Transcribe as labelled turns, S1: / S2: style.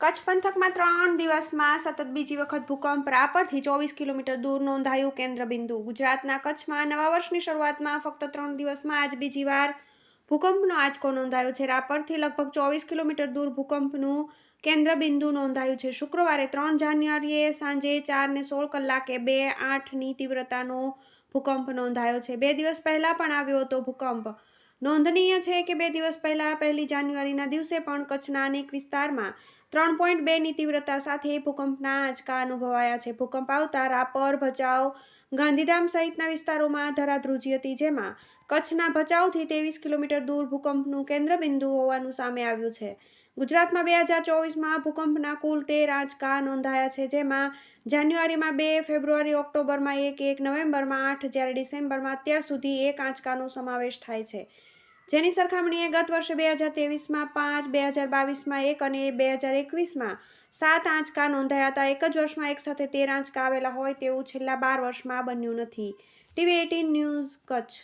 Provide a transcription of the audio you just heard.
S1: કચ્છ પંથકમાં ત્રણ દિવસમાં સતત બીજી વખત ભૂકંપ રાપરથી ચોવીસ કિલોમીટર દૂર નોંધાયું કેન્દ્રબિંદુ. ગુજરાતના કચ્છમાં નવા વર્ષની શરૂઆતમાં ફક્ત ત્રણ દિવસમાં આજ બીજી વાર ભૂકંપનો આંચકો નોંધાયો છે. રાપરથી લગભગ ચોવીસ કિલોમીટર દૂર ભૂકંપનું કેન્દ્રબિંદુ નોંધાયું છે. શુક્રવારે ત્રણ જાન્યુઆરીએ સાંજે ચાર ને સોળ કલાકે બે આઠની તીવ્રતાનો ભૂકંપ નોંધાયો છે. બે દિવસ પહેલાં પણ આવ્યો હતો ભૂકંપ. નોંધનીય છે કે બે દિવસ પહેલાં પહેલી જાન્યુઆરીના દિવસે પણ કચ્છના અનેક વિસ્તારમાં ત્રણ પોઈન્ટ બેની તીવ્રતા સાથે ભૂકંપના આંચકા અનુભવાયા છે. ભૂકંપ આવતા રાપર, ભચાઉ, ગાંધીધામ સહિતના વિસ્તારોમાં ધરાધ્રુજી હતી, જેમાં કચ્છના ભચાઉથી ત્રેવીસ કિલોમીટર દૂર ભૂકંપનું કેન્દ્રબિંદુ હોવાનું સામે આવ્યું છે. ગુજરાતમાં બે હજાર ચોવીસમાં ભૂકંપના કુલ તેર આંચકા નોંધાયા છે, જેમાં જાન્યુઆરીમાં બે, ફેબ્રુઆરી, ઓક્ટોબરમાં એક એક નવેમ્બરમાં આઠ, જ્યારે ડિસેમ્બરમાં અત્યાર સુધી એક આંચકાનો સમાવેશ થાય છે. જેની સરખામણીએ ગત વર્ષે બે હજાર ત્રેવીસમાં પાંચ, બે હજાર બાવીસમાં એક અને બે હજાર એકવીસમાં સાત આંચકા નોંધાયા હતા. એક જ વર્ષમાં એક સાથે તેર આંચકા આવેલા હોય તેવું છેલ્લા બાર વર્ષમાં બન્યું નથી. TV eighteen news, Kutch.